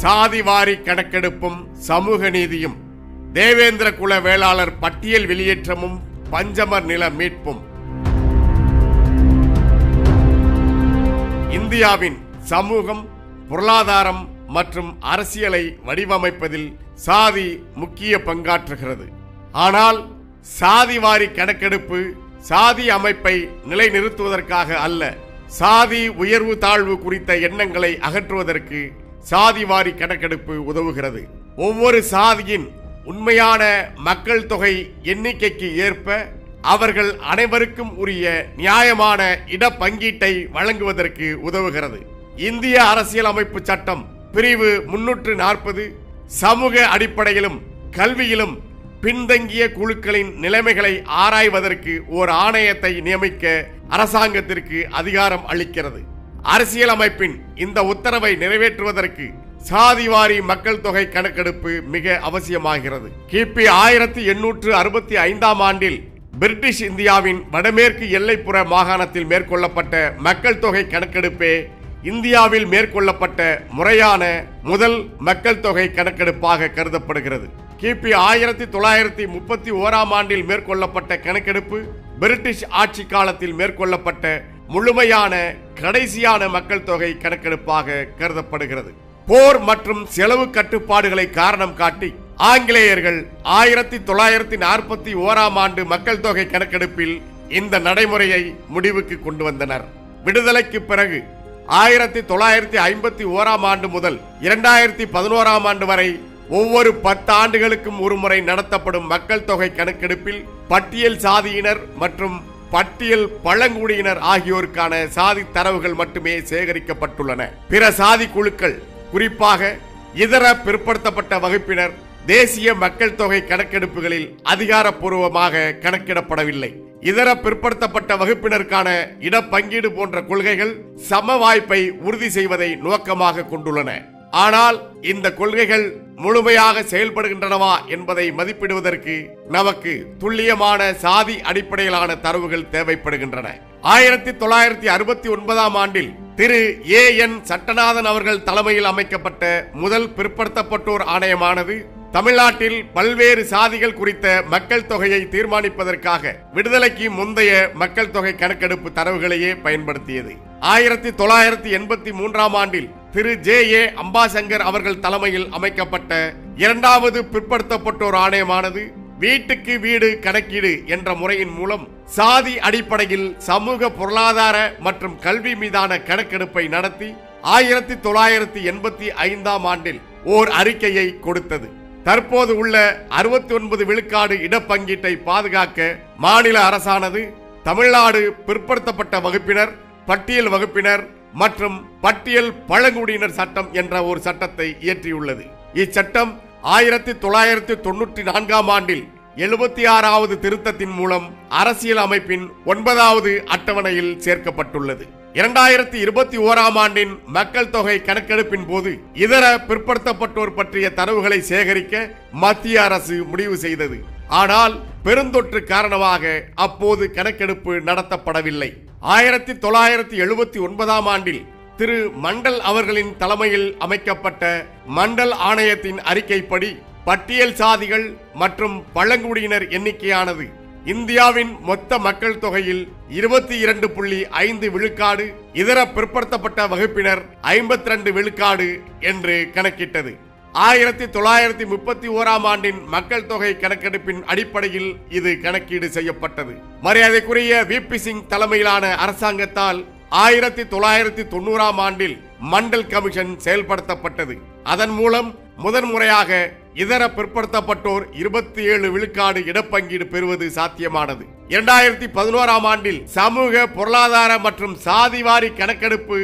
சாதிவாரி கணக்கெடுப்பும் சமூக நீதியும் தேவேந்திர குல வேளாளர் பட்டியல் வெளியேற்றமும் பஞ்சமர் நில மீட்பும். இந்தியாவின் சமூகம் பொருளாதாரம் மற்றும் அரசியலை வடிவமைப்பதில் சாதி முக்கிய பங்காற்றுகிறது. ஆனால் சாதிவாரி கணக்கெடுப்பு சாதி அமைப்பை நிலைநிறுத்துவதற்காக அல்ல சாதி உயர்வு தாழ்வு குறித்த எண்ணங்களை அகற்றுவதற்கு சாதிவாரி கணக்கெடுப்பு உதவுகிறது. ஒவ்வொரு சாதியின் உண்மையான மக்கள் தொகை எண்ணிக்கைக்கு ஏற்ப அவர்கள் அனைவருக்கும் உரிய நியாயமான இடப்பங்கீட்டை வழங்குவதற்கு உதவுகிறது. இந்திய அரசியலமைப்பு சட்டம் பிரிவு முன்னூற்று நாற்பது சமூக அடிப்படையிலும் கல்வியிலும் பின்தங்கிய குழுக்களின் நிலைமைகளை ஆராய்வதற்கு ஓர் ஆணையத்தை நியமிக்க அரசாங்கத்திற்கு அதிகாரம் அளிக்கிறது. அரசியலமைப்பின் இந்த உத்தரவை நிறைவேற்றுவதற்கு சாதிவாரி மக்கள் தொகை கணக்கெடுப்பு மிக அவசியமாகிறது. கிபி ஆயிரத்தி எண்ணூற்று அறுபத்தி ஐந்தாம் ஆண்டில் பிரிட்டிஷ் இந்தியாவின் வடமேற்கு எல்லைப்புற மாகாணத்தில் மேற்கொள்ளப்பட்ட மக்கள் தொகை கணக்கெடுப்பே இந்தியாவில் மேற்கொள்ளப்பட்ட முறையான முதல் மக்கள் தொகை கணக்கெடுப்பாக கருதப்படுகிறது. கிபி ஆயிரத்தி தொள்ளாயிரத்தி முப்பத்தி ஓராம் ஆண்டில் மேற்கொள்ளப்பட்ட கணக்கெடுப்பு பிரிட்டிஷ் ஆட்சி காலத்தில் மேற்கொள்ளப்பட்ட முழுமையான கடைசியான மக்கள் தொகை கணக்கெடுப்பாக கருதப்படுகிறது. போர் மற்றும் செலவு கட்டுப்பாடுகளை காரணம் காட்டி ஆங்கிலேயர்கள் ஆயிரத்தி தொள்ளாயிரத்தி நாற்பத்தி ஓராம் ஆண்டு மக்கள் தொகை கணக்கெடுப்பில் இந்த நடைமுறையை முடிவுக்கு கொண்டு வந்தனர். விடுதலைக்கு பிறகு ஆயிரத்தி தொள்ளாயிரத்தி ஐம்பத்தி ஓராம் ஆண்டு முதல் இரண்டாயிரத்தி பதினோராம் ஆண்டு வரை ஒவ்வொரு பத்து ஆண்டுகளுக்கும் ஒருமுறை நடத்தப்படும் மக்கள் தொகை கணக்கெடுப்பில் பட்டியல் சாதியினர் மற்றும் பட்டியல் பழங்குடியினர் ஆகியோருக்கான சாதி தரவுகள் மட்டுமே சேகரிக்கப்பட்டுள்ளன. பிற சாதி குழுக்கள் குறிப்பாக இதர பிற்படுத்தப்பட்ட வகுப்பினர் தேசிய மக்கள் தொகை கணக்கெடுப்புகளில் அதிகாரப்பூர்வமாக கணக்கிடப்படவில்லை. இதர பிற்படுத்தப்பட்ட வகுப்பினருக்கான இடப்பங்கீடு போன்ற கொள்கைகள் சம வாய்ப்பை உறுதி செய்வதை நோக்கமாக கொண்டுள்ளன. ஆனால் இந்த கொள்கைகள் முழுமையாக செயல்படுகின்றனவா என்பதை மதிப்பிடுவதற்கு நமக்கு துல்லியமான சாதி அடிப்படையிலான தரவுகள் தேவைப்படுகின்றன. ஆயிரத்தி தொள்ளாயிரத்தி அறுபத்தி ஒன்பதாம் ஆண்டில் திரு ஏ என் சட்டநாதன் அவர்கள் தலைமையில் அமைக்கப்பட்ட முதல் பிற்படுத்தப்பட்டோர் ஆணையமானது தமிழ்நாட்டில் பல்வேறு சாதிகள் குறித்த மக்கள் தொகையை தீர்மானிப்பதற்காக விடுதலைக்கு முந்தைய மக்கள் தொகை கணக்கெடுப்பு தரவுகளையே பயன்படுத்தியது. ஆயிரத்தி தொள்ளாயிரத்தி எண்பத்தி மூன்றாம் ஆண்டில் திரு ஜே ஏ அம்பாசங்கர் அவர்கள் தலைமையில் அமைக்கப்பட்ட இரண்டாவது பிற்படுத்தப்பட்டோர் ஆணையமானது வீட்டுக்கு வீடு கணக்கீடு என்ற முறையின் மூலம் சாதி அடிப்படையில் சமூக பொருளாதார மற்றும் கல்வி மீதான கணக்கெடுப்பை நடத்தி ஆயிரத்தி தொள்ளாயிரத்தி எண்பத்தி ஐந்தாம் ஆண்டில் ஓர் அறிக்கையை கொடுத்தது. தற்போது உள்ள அறுபத்தி ஒன்பது விழுக்காடு இடப்பங்கீட்டை பாதுகாக்க மாநில அரசானது தமிழ்நாடு பிற்படுத்தப்பட்ட வகுப்பினர் பட்டியல் வகுப்பினர் மற்றும் பட்டியல் பழங்குடியினர் சட்டம் என்ற ஒரு சட்டத்தை இயற்றியுள்ளது. இச்சட்டம் ஆயிரத்தி தொள்ளாயிரத்தி தொண்ணூற்றி நான்காம் ஆண்டில் எழுபத்தி ஆறாவது திருத்தத்தின் மூலம் அரசியல் அமைப்பின் ஒன்பதாவது அட்டவணையில் சேர்க்கப்பட்டுள்ளது. இரண்டாயிரத்தி இருபத்தி ஓராம் ஆண்டின் மக்கள் தொகை கணக்கெடுப்பின் போது இதர பிற்படுத்தப்பட்டோர் பற்றிய தரவுகளை சேகரிக்க மத்திய அரசு முடிவு செய்தது. ஆனால் பெருந்தொற்று காரணமாக அப்போது கணக்கெடுப்பு நடத்தப்படவில்லை. ஆயிரத்தி தொள்ளாயிரத்தி எழுபத்தி ஒன்பதாம் ஆண்டில் திரு மண்டல் அவர்களின் தலைமையில் அமைக்கப்பட்ட மண்டல் ஆணையத்தின் அறிக்கைப்படி பட்டியல் சாதிகள் மற்றும் பழங்குடியினர் எண்ணிக்கையானது இந்தியாவின் மொத்த மக்கள் தொகையில் இருபத்தி இரண்டு புள்ளி ஐந்து விழுக்காடு இதர பிற்படுத்தப்பட்ட வகுப்பினர் ஐம்பத்தி ரெண்டு விழுக்காடு என்று கணக்கிட்டது. ஆயிரத்தி தொள்ளாயிரத்தி முப்பத்தி ஓராம் ஆண்டின் மக்கள் தொகை கணக்கெடுப்பின் அடிப்படையில் இது கணக்கீடு செய்யப்பட்டது. மரியாதைக்குரிய வி பி சிங் தலைமையிலான அரசாங்கத்தால் ஆயிரத்தி தொள்ளாயிரத்தி தொண்ணூறாம் ஆண்டில் மண்டல் கமிஷன் செயல்படுத்தப்பட்டது. அதன் மூலம் முதன்முறையாக இதர பிற்படுத்தப்பட்டோர் இருபத்தி ஏழு விழுக்காடு இடப்பங்கீடு பெறுவது சாத்தியமானது. இரண்டாயிரத்தி பதினோராம் ஆண்டில் சமூக பொருளாதார மற்றும் சாதிவாரி கணக்கெடுப்பு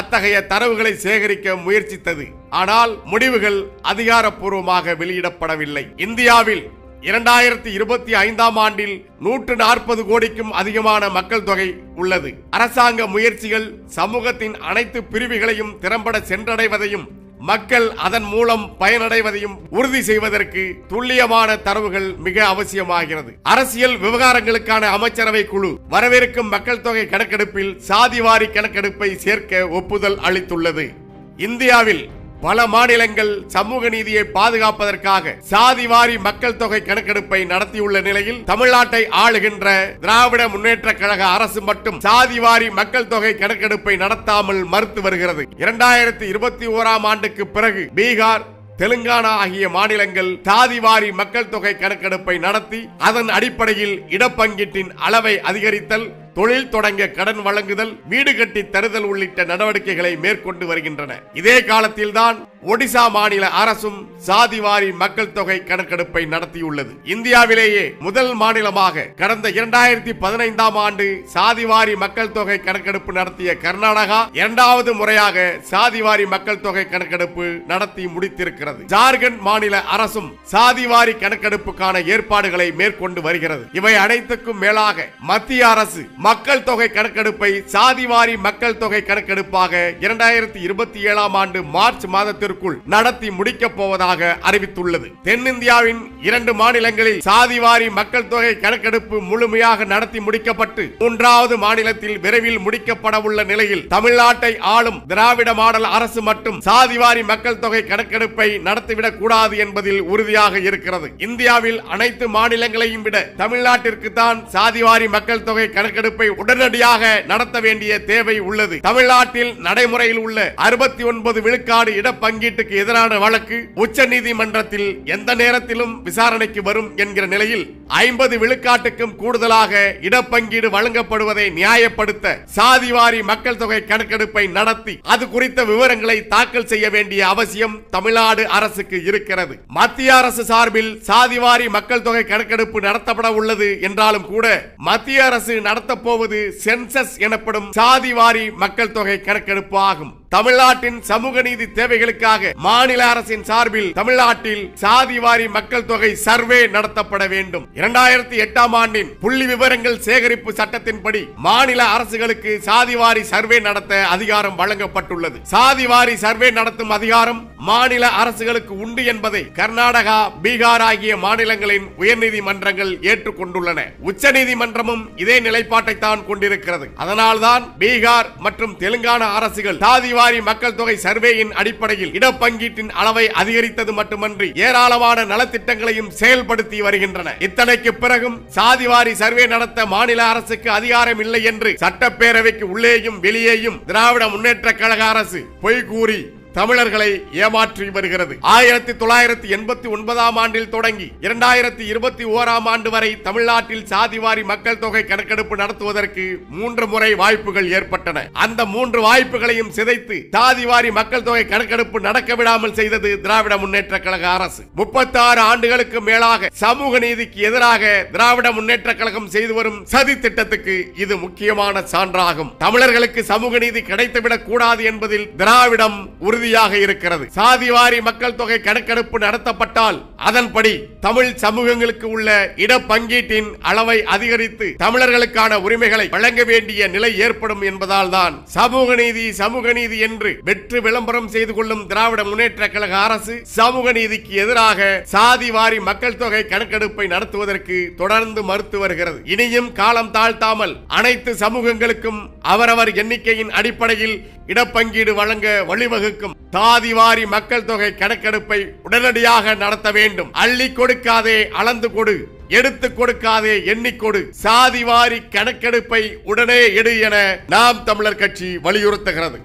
அத்தகைய தரவுகளை சேகரிக்க முயற்சித்தது. ஆனால் முடிவுகள் அதிகாரப்பூர்வமாக வெளியிடப்படவில்லை. இந்தியாவில் இரண்டாயிரத்தி இருபத்தி ஐந்தாம் ஆண்டில் நூற்று நாற்பது கோடிக்கும் அதிகமான மக்கள் தொகை உள்ளது. அரசாங்க முயற்சிகள் சமூகத்தின் அனைத்து பிரிவுகளையும் திறம்பட சென்றடைவதையும் மக்கள் அதன் மூலம் பயனடைவதையும் உறுதி செய்வதற்கு துல்லியமான தரவுகள் மிக அவசியமாகிறது. அரசியல் விவகாரங்களுக்கான அமைச்சரவை குழு வரவிருக்கும் மக்கள் தொகை கணக்கெடுப்பில் சாதிவாரி கணக்கெடுப்பை சேர்க்க ஒப்புதல் அளித்துள்ளது. இந்தியாவில் பல மாநிலங்கள் சமூக நீதியை பாதுகாப்பதற்காக சாதிவாரி மக்கள் தொகை கணக்கெடுப்பை நடத்தியுள்ள நிலையில் தமிழ்நாட்டை ஆளுகின்ற திராவிட முன்னேற்ற கழக அரசு மட்டும் சாதிவாரி மக்கள் தொகை கணக்கெடுப்பை நடத்தாமல் மறுத்து வருகிறது. இரண்டாயிரத்தி இருபத்தி ஓராம் ஆண்டுக்கு பிறகு பீகார் தெலுங்கானா ஆகிய மாநிலங்கள் சாதிவாரி மக்கள் தொகை கணக்கெடுப்பை நடத்தி அதன் அடிப்படையில் இடப்பங்கீட்டின் அளவை அதிகரித்தல் தொழில் தொடங்க கடன் வழங்குதல் வீடு கட்டி தருதல் உள்ளிட்ட நடவடிக்கைகளை மேற்கொண்டு வருகின்றன. இதே காலத்தில்தான் ஒடிசா மாநில அரசும் சாதிவாரி மக்கள் தொகை கணக்கெடுப்பை நடத்தியுள்ளது. இந்தியாவிலேயே முதல் மாநிலமாக கடந்த இரண்டாயிரத்தி பதினைந்தாம் ஆண்டு சாதிவாரி மக்கள் தொகை கணக்கெடுப்பு நடத்திய கர்நாடகா இரண்டாவது முறையாக சாதிவாரி மக்கள் தொகை கணக்கெடுப்பு நடத்தி முடித்திருக்கிறது. ஜார்க்கண்ட் மாநில அரசும் சாதிவாரி கணக்கெடுப்புக்கான ஏற்பாடுகளை மேற்கொண்டு வருகிறது. இவை அனைத்துக்கும் மேலாக மத்திய அரசு மக்கள் தொகை கணக்கெடுப்பை சாதிவாரி மக்கள் தொகை கணக்கெடுப்பாக இரண்டாயிரத்தி இருபத்தி ஏழாம் ஆண்டு மார்ச் மாதத்திற்குள் நடத்தி முடிக்கப் போவதாக அறிவித்துள்ளது. தென்னிந்தியாவின் இரண்டு மாநிலங்களில் சாதிவாரி மக்கள் தொகை கணக்கெடுப்பு முழுமையாக நடத்தி முடிக்கப்பட்டு மூன்றாவது மாநிலத்தில் விரைவில் முடிக்கப்பட உள்ள நிலையில் தமிழ்நாட்டை ஆளும் திராவிட மாடல் அரசு மட்டும் சாதிவாரி மக்கள் தொகை கணக்கெடுப்பை நடத்திவிடக் கூடாது என்பதில் உறுதியாக இருக்கிறது. இந்தியாவில் அனைத்து மாநிலங்களையும் விட தமிழ்நாட்டிற்கு தான் சாதிவாரி மக்கள் தொகை கணக்கெடுப்பு உடனடியாக நடத்த வேண்டிய தேவை உள்ளது. தமிழ்நாட்டில் நடைமுறையில் உள்ள அறுபத்தி ஒன்பது விழுக்காடு இடப்பங்கீட்டுக்கு எதிரான வழக்கு உச்ச நீதிமன்றத்தில் எந்த நேரத்திலும் விசாரணைக்கு வரும் என்கிற நிலையில் ஐம்பது விழுக்காட்டுக்கும் கூடுதலாக இடப்பங்கீடு வழங்கப்படுவதை நியாயப்படுத்த சாதிவாரி மக்கள் தொகை கணக்கெடுப்பை நடத்தி அது குறித்த விவரங்களை தாக்கல் செய்ய வேண்டிய அவசியம் தமிழ்நாடு அரசுக்கு இருக்கிறது. மத்திய அரசு சார்பில் சாதிவாரி மக்கள் தொகை கணக்கெடுப்பு நடத்தப்பட உள்ளது என்றாலும் கூட மத்திய அரசு நடத்த போவது சென்சஸ் எனப்படும் சாதிவாரி மக்கள் தொகை கணக்கெடுப்பு ஆகும். தமிழ்நாட்டின் சமூக நீதி தேவைகளுக்காக மாநில அரசின் சார்பில் தமிழ்நாட்டில் சாதிவாரி மக்கள் தொகை சர்வே நடத்தப்பட வேண்டும். இரண்டாயிரத்தி எட்டாம் ஆண்டின் புள்ளி விவரங்கள் சேகரிப்பு சட்டத்தின்படி மாநில அரசுகளுக்கு சாதிவாரி சர்வே நடத்த அதிகாரம் வழங்கப்பட்டுள்ளது. சாதிவாரி சர்வே நடத்தும் அதிகாரம் மாநில அரசுகளுக்கு உண்டு என்பதை கர்நாடகா பீகார் ஆகிய மாநிலங்களின் உயர்நீதிமன்றங்கள் ஏற்றுக்கொண்டுள்ளன. உச்சநீதிமன்றமும் இதே நிலைப்பாட்டை தான் கொண்டிருக்கிறது. அதனால்தான் பீகார் மற்றும் தெலுங்கானா அரசுகள் சாதிவாரி மக்கள் தொகை சர்வேயின் அடிப்படையில் இடப்பங்கீட்டின் அளவை அதிகரித்தது மட்டுமன்றி ஏராளமான நலத்திட்டங்களையும் செயல்படுத்தி வருகின்றன. இத்தனைக்கு பிறகும் சாதிவாரி சர்வே நடத்த மாநில அரசுக்கு அதிகாரம் இல்லை என்று சட்டப்பேரவைக்கு உள்ளேயும் வெளியேயும் திராவிட முன்னேற்ற கழக அரசு பொய் கூறி தமிழர்களை ஏமாற்றி வருகிறது. ஆயிரத்தி தொள்ளாயிரத்தி எண்பத்தி ஒன்பதாம் ஆண்டில் தொடங்கி இரண்டாயிரத்தி இருபத்தி ஓராம் ஆண்டு வரை தமிழ்நாட்டில் சாதிவாரி மக்கள் தொகை கணக்கெடுப்பு நடத்துவதற்கு மூன்று முறை வாய்ப்புகள் ஏற்பட்டன. அந்த மூன்று வாய்ப்புகளையும் சிதைத்து சாதிவாரி மக்கள் தொகை கணக்கெடுப்பு நடக்க விடாமல் செய்தது திராவிட முன்னேற்ற கழக அரசு. முப்பத்தி ஆறு ஆண்டுகளுக்கு மேலாக சமூக நீதிக்கு எதிராக திராவிட முன்னேற்ற கழகம் செய்து வரும் சதி திட்டத்துக்கு இது முக்கியமான சான்றாகும். தமிழர்களுக்கு சமூக நீதி கிடைத்துவிடக் கூடாது என்பதில் திராவிடம் உறுதியாக இருக்கிறது. சாதிவாரி மக்கள் தொகை கணக்கெடுப்பு நடத்தப்பட்டால் அதன்படி தமிழ் சமூகங்களுக்கு உள்ள இடப்பங்கீட்டின் அளவை அதிகரித்து தமிழர்களுக்கான உரிமைகளை வழங்க வேண்டிய நிலை ஏற்படும் என்பதால் தான் சமூக நீதி சமூக நீதி என்று வெற்று விளம்பரம் செய்து கொள்ளும் திராவிட முன்னேற்ற கழக அரசு சமூக நீதிக்கு எதிராக சாதிவாரி மக்கள் தொகை கணக்கெடுப்பை நடத்துவதற்கு தொடர்ந்து மறுத்து வருகிறது. இனியும் காலம் தாழ்த்தாமல் அனைத்து சமூகங்களுக்கும் அவரவர் எண்ணிக்கையின் அடிப்படையில் இடப்பங்கீடு வழங்க வழிவகுக்கும் சாதிவாரி மக்கள் தொகை கணக்கெடுப்பை உடனடியாக நடத்த வேண்டும். அள்ளி கொடுக்காதே அளந்து கொடு. எடுத்து கொடுக்காதே எண்ணிக்கொடு சாதிவாரி கணக்கெடுப்பை உடனே எடு என நாம் தமிழர் கட்சி வலியுறுத்துகிறது.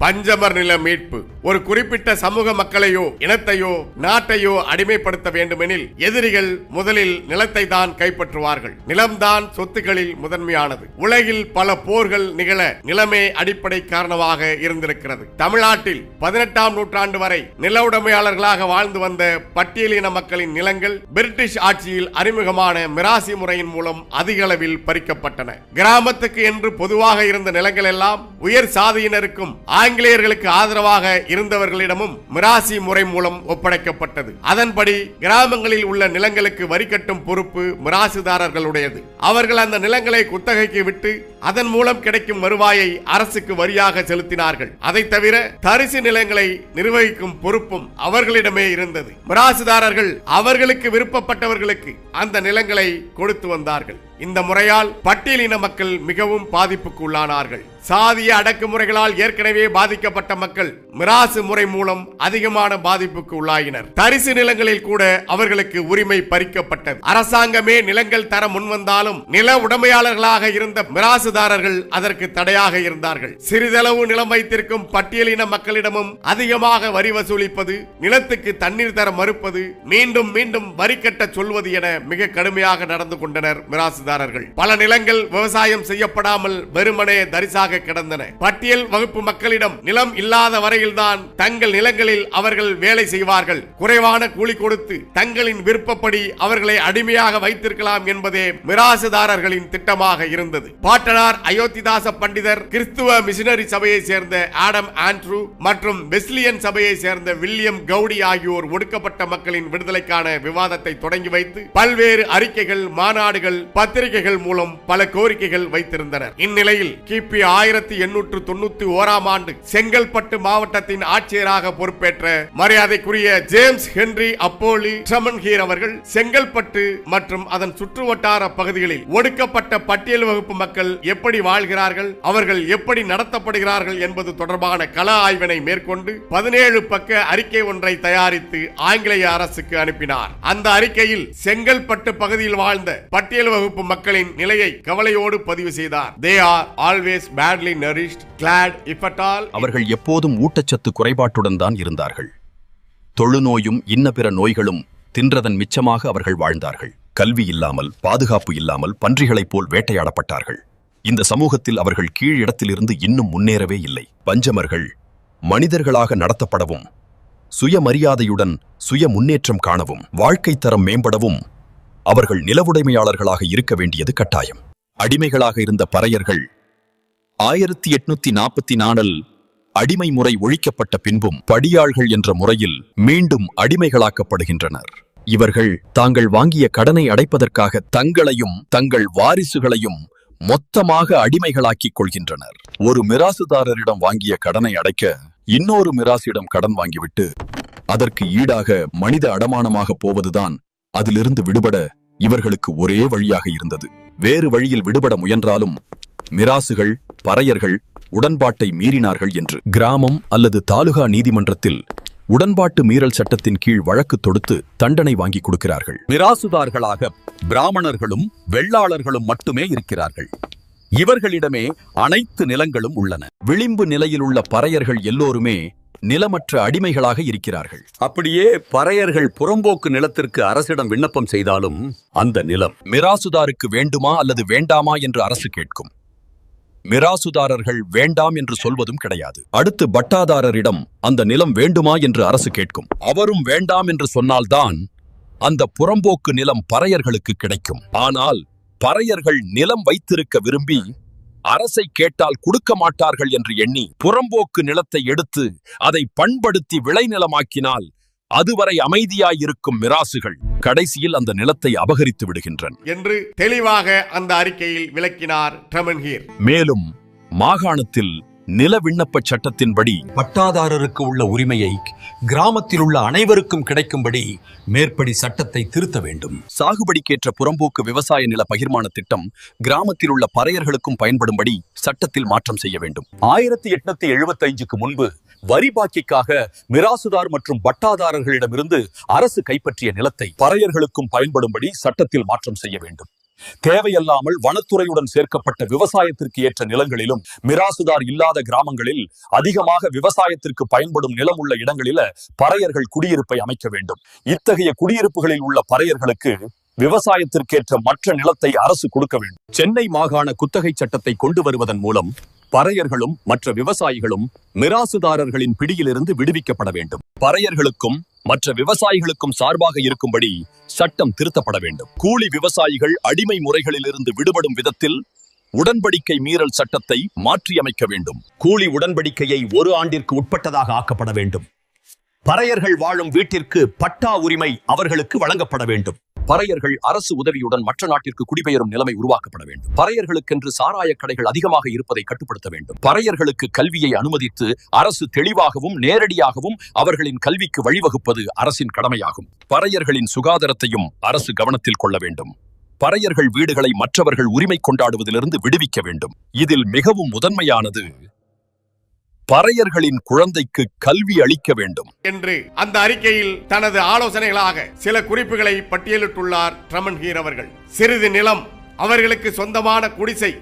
பஞ்சமர் நில மீட்பு. ஒரு குறிப்பிட்ட சமூக மக்களையோ இனத்தையோ நாட்டையோ அடிமைப்படுத்த வேண்டுமெனில் எதிரிகள் முதலில் நிலத்தை தான் கைப்பற்றுவார்கள். நிலம்தான் சொத்துக்களில் முதன்மையானது. உலகில் பல போர்கள் நிகழ நிலமே அடிப்படை காரணமாக இருந்திருக்கிறது. தமிழ்நாட்டில் பதினெட்டாம் நூற்றாண்டு வரை நில உடைமையாளர்களாக வாழ்ந்து வந்த பட்டியலின மக்களின் நிலங்கள் பிரிட்டிஷ் ஆட்சியில் அறிமுகமான மிராசி முறையின் மூலம் அதிக அளவில் பறிக்கப்பட்டன. கிராமத்துக்கு என்று பொதுவாக இருந்த நிலங்கள் எல்லாம் உயர் சாதியினருக்கும் ஆங்கிலேயர்களுக்கு ஆதரவாக இருந்தவர்களிடமும் மிராசி முறை மூலம் ஒப்படைக்கப்பட்டது. அதன்படி கிராமங்களில் உள்ள நிலங்களுக்கு வரி கட்டும் பொறுப்பு மிராசுதாரர்களுடையது. அவர்கள் அந்த நிலங்களை குத்தகைக்கு விட்டு அதன் மூலம் கிடைக்கும் வருவாயை அரசுக்கு வரியாக செலுத்தினார்கள். அதை தவிர தரிசு நிலங்களை நிர்வகிக்கும் பொறுப்பும் அவர்களிடமே இருந்தது. மிராசுதாரர்கள் அவர்களுக்கு விருப்பப்பட்டவர்களுக்கு அந்த நிலங்களை கொடுத்து வந்தார்கள். இந்த முறையால் பட்டியலின மக்கள் மிகவும் பாதிப்புக்கு உள்ளானார்கள் சாதிய அடக்குமுறைகளால் ஏற்கனவே பாதிக்கப்பட்ட மக்கள் மிராசு முறை மூலம் அதிகமான பாதிப்புக்கு உள்ளாயினர். தரிசு நிலங்களில் கூட அவர்களுக்கு உரிமை பறிக்கப்பட்டது. அரசாங்கமே நிலங்கள் தர முன்வந்தாலும் நில உடைமையாளர்களாக இருந்த மிராசுதாரர்கள் அதற்கு தடையாக இருந்தார்கள். சிறிதளவு நிலம் வைத்திருக்கும் பட்டியலின மக்களிடமும் அதிகமாக வரி வசூலிப்பது நிலத்துக்கு தண்ணீர் தர மறுப்பது மீண்டும் மீண்டும் வரி கட்ட சொல்வது என மிக கடுமையாக நடந்து கொண்டனர் மிராசு மிராசுதாரர்கள் பல நிலங்கள் விவசாயம் செய்யப்படாமல் வெறுமனே தரிசாக கிடந்தன. பட்டியல் வகுப்பு மக்களிடம் நிலம் இல்லாத வரையில்தான் தங்கள் நிலங்களில் அவர்கள் வேலை செய்வார்கள். குறைவான கூலி கொடுத்து தங்களின் விருப்பப்படி அவர்களை அடிமையாக வைத்திருக்கலாம் என்பதே மிராசுதாரர்களின் திட்டமாக இருந்தது. பாட்டனார் அயோத்திதாச பண்டிதர் கிறிஸ்துவ மிஷினரி சபையை சேர்ந்த ஆடம் ஆண்ட்ரூ மற்றும் வெஸ்லியன் சபையை சேர்ந்த வில்லியம் கவுடி ஆகியோர் ஒடுக்கப்பட்ட மக்களின் விடுதலைக்கான விவாதத்தை தொடங்கி வைத்து பல்வேறு அறிக்கைகள் மாநாடுகள் பத்திரிகைகள் மூலம் பல கோரிக்கைகள் வைத்திருந்தனர். இந்நிலையில் கிபி ஆயிரத்தி எண்ணூற்று தொண்ணூத்தி ஓராம் ஆண்டு செங்கல்பட்டு மாவட்டத்தின் ஆட்சியராக பொறுப்பேற்ற மரியாதைக்குரிய ஜேம்ஸ் ஹென்றி அப்போலி ட்ரமன்ஹீர் அவர்கள் செங்கல்பட்டு மற்றும் அதன் சுற்றுவட்டார பகுதிகளில் ஒடுக்கப்பட்ட பட்டியல் வகுப்பு மக்கள் எப்படி வாழ்கிறார்கள் அவர்கள் எப்படி நடத்தப்படுகிறார்கள் என்பது தொடர்பான கள ஆய்வினை மேற்கொண்டு பதினேழு பக்க அறிக்கை ஒன்றை தயாரித்து ஆங்கிலேய அரசுக்கு அனுப்பினார். அந்த அறிக்கையில் செங்கல்பட்டு பகுதியில் வாழ்ந்த பட்டியல் வகுப்பு மக்களின் நிலையை கவலையோடு பதிவு செய்தார். They are always badly nourished glad if அவர்கள் எப்போதும் ஊட்டச்சத்து குறைபாட்டுடன் தான் இருந்தார்கள். தொழுநோயும் இன்ன பிற நோய்களும் தின்றதன் மிச்சமாக அவர்கள் வாழ்ந்தார்கள். கல்வி இல்லாமல் பாதுகாப்பு இல்லாமல் பன்றிகளைப் போல் வேட்டையாடப்பட்டார்கள். இந்த சமூகத்தில் அவர்கள் கீழ் இடத்திலிருந்து இன்னும் முன்னேறவே இல்லை. பஞ்சமர்கள் மனிதர்களாக நடத்தப்படவும் சுயமரியாதையுடன் சுய முன்னேற்றம் காணவும் வாழ்க்கை தரம் மேம்படவும் அவர்கள் நிலவுடைமையாளர்களாக இருக்க வேண்டியது கட்டாயம். அடிமைகளாக இருந்த பறையர்கள் ஆயிரத்தி எட்நூத்தி நாற்பத்தி நாலில் அடிமை முறை ஒழிக்கப்பட்ட பின்பும் படியாள்கள் என்ற முறையில் மீண்டும் அடிமைகளாக்கப்படுகின்றனர். இவர்கள் தாங்கள் வாங்கிய கடனை அடைப்பதற்காக தங்களையும் தங்கள் வாரிசுகளையும் மொத்தமாக அடிமைகளாக்கிக் கொள்கின்றனர். ஒரு மிராசுதாரரிடம் வாங்கிய கடனை அடைக்க இன்னொரு மிராசிடம் கடன் வாங்கிவிட்டு அதற்கு ஈடாக மனித அடமானமாக போவதுதான் அதிலிருந்து விடுபட இவர்களுக்கு ஒரே வழியாக இருந்தது. வேறு வழியில் விடுபட முயன்றாலும் மிராசுகள் பறையர்கள் உடன்பாட்டை மீறினார்கள் என்று. கிராமம் அல்லது தாலுகா நீதிமன்றத்தில் உடன்பாட்டு மீறல் சட்டத்தின் கீழ் வழக்கு தொடுத்து தண்டனை வாங்கி கொடுக்கிறார்கள். மிராசுதார்களாக பிராமணர்களும் வெள்ளாளர்களும் மட்டுமே இருக்கிறார்கள். இவர்களிடமே அனைத்து நிலங்களும் உள்ளன. விளிம்பு நிலையிலுள்ள பறையர்கள் எல்லோருமே நிலமற்ற அடிமைகளாக இருக்கிறார்கள். அப்படியே பறையர்கள் புறம்போக்கு நிலத்திற்கு அரசிடம் விண்ணப்பம் செய்தாலும் அந்த நிலம் மிராசுதாருக்கு வேண்டுமா அல்லது வேண்டாமா என்று அரசு கேட்கும். மிராசுதாரர்கள் வேண்டாம் என்று சொல்வதும் கிடையாது. அடுத்து பட்டாதாரரிடம் அந்த நிலம் வேண்டுமா என்று அரசு கேட்கும். அவரும் வேண்டாம் என்று சொன்னால்தான் அந்த புறம்போக்கு நிலம் பறையர்களுக்கு கிடைக்கும். ஆனால் பறையர்கள் நிலம் வைத்திருக்க விரும்பி அரசை கேட்டால் கொடுக்க மாட்டார்கள் என்று எண்ணி புறம்போக்கு நிலத்தை எடுத்து அதை பண்படுத்தி விளைநிலமாக்கினால் அதுவரை அமைதியாயிருக்கும் மிராசுகள் கடைசியில் அந்த நிலத்தை அபகரித்து விடுகின்றன. என்று தெளிவாக அந்த அறிக்கையில் விளக்கினார் மேலும் மாகாணத்தில் நில விண்ணப்பச் சட்டத்தின்படி பட்டாதாரருக்கு உள்ள உரிமையை கிராமத்தில் உள்ள அனைவருக்கும் கிடைக்கும்படி மேற்படி சட்டத்தை திருத்த வேண்டும். சாகுபடிக்கேற்ற புறம்போக்கு விவசாய நில பகிர்மான திட்டம் கிராமத்தில் உள்ள பறையர்களுக்கும் பயன்படும்படி சட்டத்தில் மாற்றம் செய்ய வேண்டும். ஆயிரத்தி எட்நூத்தி எழுபத்தைந்துக்கு முன்பு வரி பாக்கிக்காக மிராசுதார் மற்றும் பட்டாதாரர்களிடமிருந்து அரசு கைப்பற்றிய நிலத்தை பறையர்களுக்கும் பயன்படும்படி சட்டத்தில் மாற்றம் செய்ய வேண்டும். தேவையல்லாமல் வனத்துறையுடன் சேர்க்கப்பட்ட விவசாயத்திற்கு ஏற்ற நிலங்களிலும் மிராசுதார் இல்லாத கிராமங்களில் அதிகமாக விவசாயத்திற்கு பயன்படும் நிலம் உள்ள இடங்களில பறையர்கள் குடியிருப்பை அமைக்க வேண்டும். இத்தகைய குடியிருப்புகளில் உள்ள பறையர்களுக்கு விவசாயத்திற்கேற்ற மற்ற நிலத்தை அரசு கொடுக்க வேண்டும். சென்னை மாகாண குத்தகை சட்டத்தை கொண்டு வருவதன் மூலம் பறையர்களும் மற்ற விவசாயிகளும் மிராசுதாரர்களின் பிடியிலிருந்து விடுவிக்கப்பட வேண்டும். பறையர்களுக்கும் மற்ற விவசாயிகளுக்கும் சார்பாக இருக்கும்படி சட்டம் திருத்தப்பட வேண்டும். கூலி விவசாயிகள் அடிமை முறைகளிலிருந்து விடுபடும் விதத்தில் உடன்படிக்கை மீறல் சட்டத்தை மாற்றியமைக்க வேண்டும். கூலி உடன்படிக்கையை ஒரு ஆண்டிற்கு உட்பட்டதாக ஆக்கப்பட வேண்டும். பறையர்கள் வாழும் வீட்டிற்கு பட்டா உரிமை அவர்களுக்கு வழங்கப்பட வேண்டும். பறையர்கள் அரசு உதவியுடன் மற்ற நாட்டிற்கு குடிபெயரும் நிலைமை உருவாக்கப்பட வேண்டும். பறையர்களுக்கென்று சாராய கடைகள் அதிகமாக இருப்பதை கட்டுப்படுத்த வேண்டும். பறையர்களுக்கு கல்வியை அனுமதித்து அரசு தெளிவாகவும் நேரடியாகவும் அவர்களின் கல்விக்கு வழிவகுப்பது அரசின் கடமையாகும். பறையர்களின் சுகாதாரத்தையும் அரசு கவனத்தில் கொள்ள வேண்டும். பறையர்கள் வீடுகளை மற்றவர்கள் உரிமை கொண்டாடுவதிலிருந்து விடுவிக்க வேண்டும். இதில் மிகவும் முதன்மையானது பறையர்களின் குழந்தைக்கு கல்வி அளிக்க வேண்டும். என்று அந்த அறிக்கையில் தனது ஆலோசனைகளாக சில குறிப்புகளை பட்டியலிட்டுள்ளார் ட்ரமன்ஹீர் அவர்கள். சிறிது நிலம் அவர்களுக்கு சொந்தமான குடிசை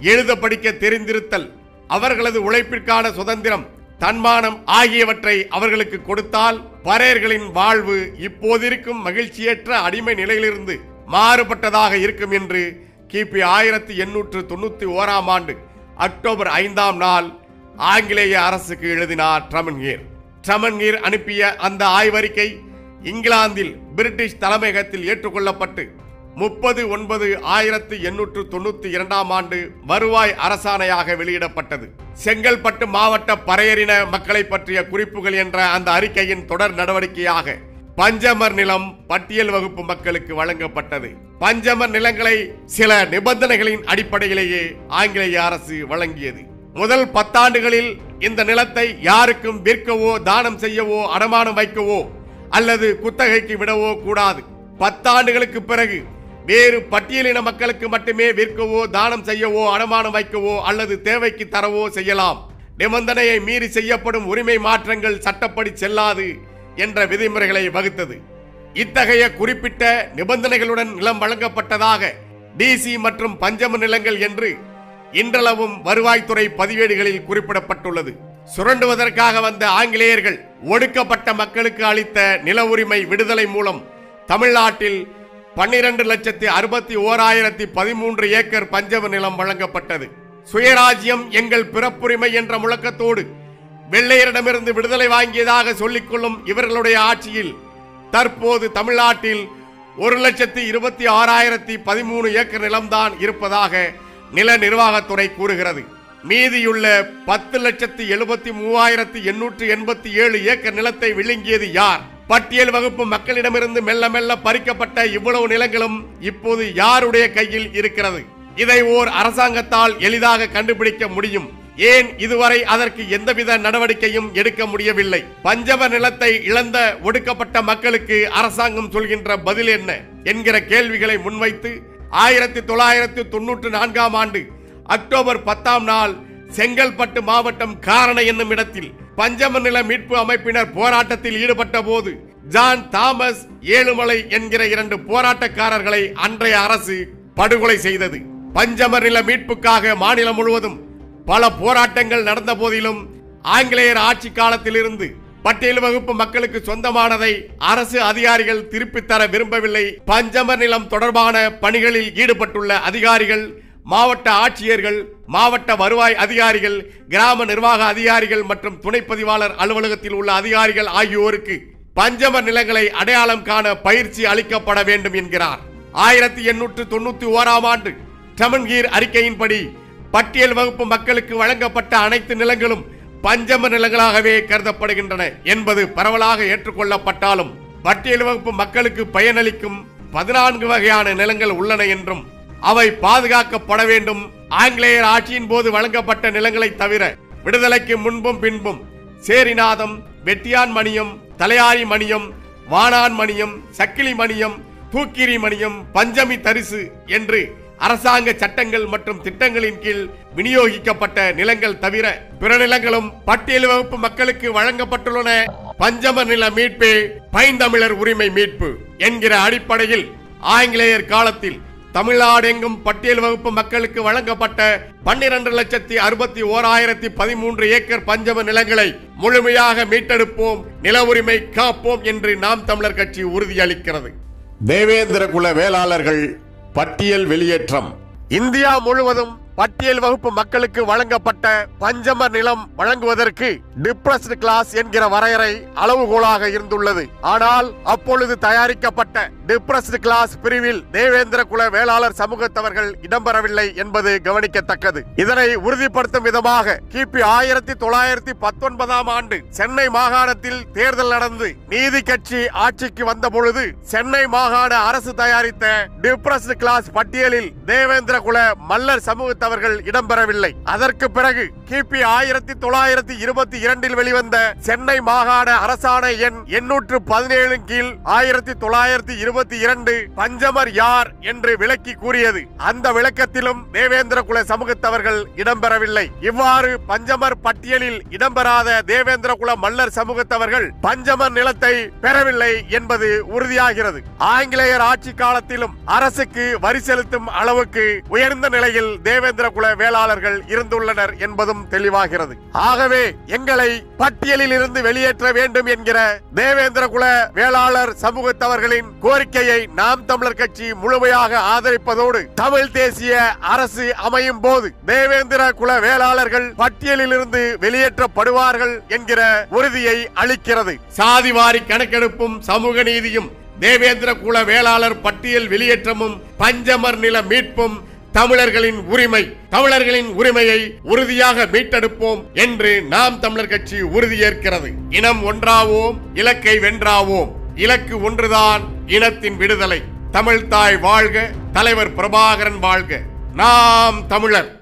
எழுத படிக்க தெரிந்திருத்தல் அவர்களது உழைப்பிற்கான சுதந்திரம் தன்மானம் ஆகியவற்றை அவர்களுக்கு கொடுத்தால் பறையர்களின் வாழ்வு இப்போதிருக்கும் மகிழ்ச்சியற்ற அடிமை நிலையிலிருந்து மாறுபட்டதாக இருக்கும் என்று கிபி ஆயிரத்தி எண்ணூற்று தொண்ணூத்தி ஓராம் ஆண்டு அக்டோபர் ஐந்தாம் நாள் ஆங்கிலேய அரசுக்கு எழுதினார் ட்ரமன்கீர் ட்ரமன்கீர் அனுப்பிய அந்த ஆய்வறிக்கை இங்கிலாந்தில் பிரிட்டிஷ் தலைமையகத்தில் ஏற்றுக்கொள்ளப்பட்டு முப்பது ஒன்பது ஆயிரத்து எண்ணூற்று தொண்ணூற்றி இரண்டாம் ஆண்டு வருவாய் அரசாணையாக வெளியிடப்பட்டது. செங்கல்பட்டு மாவட்ட பறையறின மக்களை பற்றிய குறிப்புகள் என்ற அந்த அறிக்கையின் தொடர் நடவடிக்கையாக பஞ்சமர் நிலம் பட்டியல் வகுப்பு மக்களுக்கு வழங்கப்பட்டது. பஞ்சமர் நிலங்களை சில நிபந்தனைகளின் அடிப்படையிலேயே ஆங்கிலேய அரசு வழங்கியது. முதல் பத்தாண்டுகளில் இந்த நிலத்தை யாருக்கும் விற்கவோ தானம் செய்யவோ அடமானம் வைக்கவோ அல்லது குத்தகைக்கு விடவோ கூடாது. பத்தாண்டுகளுக்கு பிறகு வேறு பட்டியலின மக்களுக்கு மட்டுமே விற்கவோ தானம் செய்யவோ அடமானம் வைக்கவோ அல்லது தேவைக்கு தரவோ செய்யலாம். நிபந்தனையை மீறி செய்யப்படும் உரிமை மாற்றங்கள் சட்டப்படி செல்லாது என்ற விதிமுறைகளை வகுத்தது. இத்தகைய குறிப்பிட்ட நிபந்தனைகளுடன் நிலம் வழங்கப்பட்டதாக டிசி மற்றும் பஞ்சம நிலங்கள் என்று இன்றளவும் வருவாய்த்துறை பதிவேடுகளில் குறிப்பிடப்பட்டுள்ளது. சுரண்டுவதற்காக வந்த ஆங்கிலேயர்கள் ஒடுக்கப்பட்ட மக்களுக்கு அளித்த நில உரிமை விடுதலை மூலம் தமிழ்நாட்டில் பன்னிரண்டு லட்சத்தி அறுபத்தி ஓராயிரத்தி பதிமூன்று ஏக்கர் பஞ்சவ நிலம் வழங்கப்பட்டது. சுயராஜ்யம் எங்கள் பிறப்புரிமை என்ற முழக்கத்தோடு வெள்ளையரிடமிருந்து விடுதலை வாங்கியதாக சொல்லிக்கொள்ளும் இவர்களுடைய ஆட்சியில் தற்போது தமிழ்நாட்டில் ஒரு லட்சத்தி இருபத்தி ஆறாயிரத்தி பதிமூணு ஏக்கர் நிலம்தான் இருப்பதாக நில நிர்வாகத்துறை கூறுகிறது. மீதியுள்ள பத்து லட்சத்தி எழுபத்தி மூவாயிரத்தி எண்ணூற்று எண்பத்தி ஏழு ஏக்கர் நிலத்தை விழுங்கியது யார்? பட்டியல் வகுப்பு மக்களிடமிருந்து மெல்ல மெல்ல பறிக்கப்பட்ட இவ்வளவு நிலங்களும் இப்போது யாருடைய கையில் இருக்கிறது? இதை ஓர் அரசாங்கத்தால் எளிதாக கண்டுபிடிக்க முடியும். ஏன் இதுவரை அதற்கு எந்தவித நடவடிக்கையும் எடுக்க முடியவில்லை? பஞ்சம நிலத்தை இழந்த ஒடுக்கப்பட்ட மக்களுக்கு அரசாங்கம் சொல்கின்ற பதில் என்ன? என்கிற கேள்விகளை முன்வைத்து ஆயிரத்தி தொள்ளாயிரத்தி தொன்னூற்று நான்காம் ஆண்டு அக்டோபர் பத்தாம் நாள் செங்கல்பட்டு மாவட்டம் காரண என்னும் இடத்தில் பஞ்சம நில மீட்பு அமைப்பினர் போராட்டத்தில் ஈடுபட்ட போது ஜான் தாமஸ் ஏழுமலை என்கிற இரண்டு போராட்டக்காரர்களை அன்றைய அரசு படுகொலை செய்தது. பஞ்சம நில மீட்புக்காக மாநிலம் முழுவதும் பல போராட்டங்கள் நடந்த போதிலும் ஆங்கிலேயர் ஆட்சி காலத்திலிருந்து பட்டியல் வகுப்பு மக்களுக்கு சொந்தமானதை அரசு அதிகாரிகள் திருப்பித் தர விரும்பவில்லை. பஞ்சம நிலம் தொடர்பான பணிகளில் ஈடுபட்டுள்ள அதிகாரிகள் மாவட்ட ஆட்சியர்கள் மாவட்ட வருவாய் அதிகாரிகள் கிராம நிர்வாக அதிகாரிகள் மற்றும் துணைப்பதிவாளர் அலுவலகத்தில் உள்ள அதிகாரிகள் ஆகியோருக்கு பஞ்சம நிலங்களை அடையாளம் காண பயிற்சி அளிக்கப்பட வேண்டும் என்கிறார். ஆயிரத்தி எண்ணூற்று தொண்ணூத்தி ஓராம் ஆண்டு டமன்கீர் அறிக்கையின்படி பட்டியல் வகுப்பு மக்களுக்கு வழங்கப்பட்ட அனைத்து நிலங்களும் பஞ்சம நிலங்களாகவே கருதப்படுகின்றன என்பது பரவலாக ஏற்றுக்கொள்ளப்பட்டாலும் பட்டியல் வகுப்பு மக்களுக்கு பயனளிக்கும் பதினான்கு வகையான நிலங்கள் உள்ளன என்றும் அவை பாதுகாக்கப்பட வேண்டும். ஆங்கிலேயர் ஆட்சியின் போது வழங்கப்பட்ட நிலங்களை தவிர விடுதலைக்கு முன்பும் பின்பும் சேரிநாதம் வெட்டியான் மணியம் தலையாரி மணியம் வானான் மணியம் சக்கிலி மணியம் தூக்கிரி மணியம் பஞ்சமி தரிசு என்று அரசாங்க சட்டங்கள் மற்றும் திட்டங்களின் கீழ் விநியோகிக்கப்பட்ட நிலங்கள் தவிர பிற நிலங்களும் பட்டியல் வகுப்பு மக்களுக்கு வழங்கப்பட்டுள்ளன. பஞ்சம நில மீட்பே பைந்தமிழர் உரிமை மீட்பு என்கிற அடிப்படையில் ஆங்கிலேயர் காலத்தில் தமிழ்நாடு எங்கும் பட்டியல் வகுப்பு மக்களுக்கு வழங்கப்பட்ட பன்னிரண்டு லட்சத்தி அறுபத்தி ஓராயிரத்தி பதிமூன்று ஏக்கர் பஞ்சம நிலங்களை முழுமையாக மீட்டெடுப்போம் நில உரிமை காப்போம் என்று நாம் தமிழர் கட்சி உறுதியளிக்கிறது. தேவேந்திர குல வேளாளர்கள் பட்டியல் வெளியேற்றம். இந்தியா முழுவதும் பட்டியல் வகுப்பு மக்களுக்கு வழங்கப்பட்ட பஞ்சம நிலம் வழங்குவதற்கு டிப்ரஸ்டு கிளாஸ் என்கிற வரையறை அளவுகோலாக இருந்துள்ளது. ஆனால் அப்பொழுது தயாரிக்கப்பட்ட டிப்ரஸ்டு கிளாஸ் பிரிவில் தேவேந்திர குல வேளாளர் சமூகத்தவர்கள் இடம்பெறவில்லை என்பது கவனிக்கத்தக்கது. இதனை உறுதிப்படுத்தும் விதமாக கிபி ஆயிரத்தி தொள்ளாயிரத்தி பத்தொன்பதாம் ஆண்டு சென்னை மாகாணத்தில் தேர்தல் நடந்து நீதி கட்சி ஆட்சிக்கு வந்த பொழுது சென்னை மாகாண அரசு தயாரித்த டிப்ரஸ்டு கிளாஸ் பட்டியலில் தேவேந்திர குல மல்லர் சமூகத்தவர்கள் இடம்பெறவில்லை. அதற்கு பிறகு கிபி ஆயிரத்தி தொள்ளாயிரத்தி இருபத்தி இரண்டில் வெளிவந்த சென்னை மாகாண அரசாணை எண் எண்ணூற்று பதினேழு கீழ் ஆயிரத்தி தொள்ளாயிரத்தி இருபத்தி இரண்டு பஞ்சமர் யார் என்று விளக்கி கூறியது. அந்த விளக்கத்திலும் தேவேந்திர குல சமூகத்தவர்கள் இடம்பெறவில்லை. இவ்வாறு பஞ்சமர் பட்டியலில் இடம்பெறாத தேவேந்திர குல மல்லர் சமூகத்தவர்கள் பஞ்சமர் நிலத்தை பெறவில்லை என்பது உறுதியாகிறது. ஆங்கிலேயர் ஆட்சி காலத்திலும் அரசுக்கு வரி செலுத்தும் அளவுக்கு உயர்ந்த நிலையில் தேவேந்திர குல வேளாளர்கள் இருந்துள்ளனர் என்பதும் தெளிவாகிறது. ஆகவே எங்களை பட்டியலில் இருந்து வெளியேற்ற வேண்டும் என்கிற தேவேந்திர குல வேளாளர் சமூகத்தவர்களின் கோரிக்கையை நாம் தமிழர் கட்சி முழுமையாக ஆதரிப்பதோடு தமிழ் தேசிய அரசு அமையும் போது தேவேந்திர குல வேளாளர்கள் பட்டியலில் இருந்து வெளியேற்றப்படுவார்கள் என்கிற உறுதியை அளிக்கிறது. சாதிவாரி கணக்கெடுப்பும் சமூக நீதியும் தேவேந்திர குல வேளாளர் பட்டியல் வெளியேற்றமும் பஞ்சமர் நில மீட்பும் தமிழர்களின் உரிமை தமிழர்களின் உரிமையை உறுதியாக மீட்டெடுப்போம் என்று நாம் தமிழர் கட்சி உறுதியேற்கிறது இனம் ஒன்றாவோம் இலக்கை வென்றாவோம். இலக்கு ஒன்றுதான் இனத்தின் விடுதலை. தமிழ்தாய் வாழ்க தலைவர் பிரபாகரன் வாழ்க. நாம் தமிழர்.